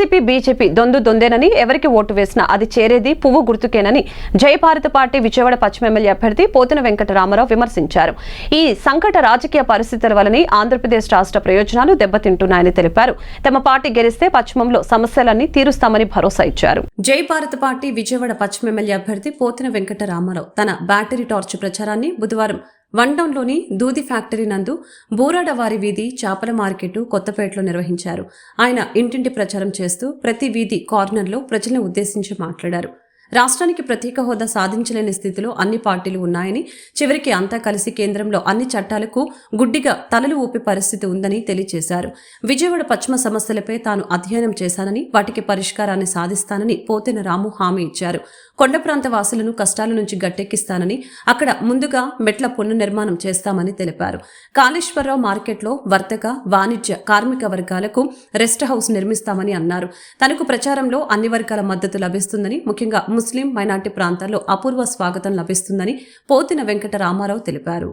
YCP BJP దొందు దొందేనని ఎవరికి vote వేసినా అది చేరేది పువ్వు గుర్తుకేనని జై భారత పార్టీ విజయవాడ పశ్చిమ ఎమ్మెల్యే అభ్యర్థి పోతిన వెంకటరామారావు విమర్శించారు. ఈ సంకట రాజకీయ పరిస్థితుల వలన ఆంధ్రప్రదేశ్ రాష్ట్ర ప్రయోజనాలు దెబ్బతింటున్నాయని తెలిపారు. తమ పార్టీ గెలిస్తే పశ్చిమంలో సమస్యలన్నీ తీరుస్తామని భరోసా ఇచ్చారు. జై భారత పార్టీ విజయవాడ పశ్చిమ ఎమ్మెల్యే అభ్యర్థి పోతిన వెంకటరామారావు తన బ్యాటరీ టార్చ్ ప్రచారాన్ని బుధవారం వన్డౌన్లోని దూది ఫ్యాక్టరీ నందు బూరాడవారి వీధి చేపల మార్కెట్ కొత్తపేటలో నిర్వహించారు. ఆయన ఇంటింటి ప్రచారం చేస్తూ ప్రతి వీధి కార్నర్లో ప్రజలను ఉద్దేశించి మాట్లాడారు. రాష్ట్రానికి ప్రత్యేక హోదా సాధించలేని స్థితిలో అన్ని పార్టీలు ఉన్నాయని చివరికి అంతా కలిసి కేంద్రంలో అన్ని చట్టాలకు గుడ్డిగా తలలు ఊపే పరిస్థితి ఉందని తెలియజేశారు విజయవాడ పశ్చిమ సమస్యలపై తాను అధ్యయనం చేశానని వాటికి పరిష్కారాన్ని సాధిస్తానని పోతెన రాము హామీ ఇచ్చారు. కొండ ప్రాంత వాసులను కష్టాల నుంచి గట్టెక్కిస్తానని అక్కడ ముందుగా మెట్ల పునర్నిర్మాణం చేస్తామని తెలిపారు. కాళేశ్వరరావు మార్కెట్లో వర్తక వాణిజ్య కార్మిక వర్గాలకు రెస్ట్ హౌస్ నిర్మిస్తామని అన్నారు. తనకు ప్రచారంలో అన్ని వర్గాల మద్దతు లభిస్తుందని ముఖ్యంగా ముస్లిం మైనార్టీ ప్రాంతాల్లో అపూర్వ స్వాగతం లభిస్తుందని పోతిన వెంకట రామారావు తెలిపారు.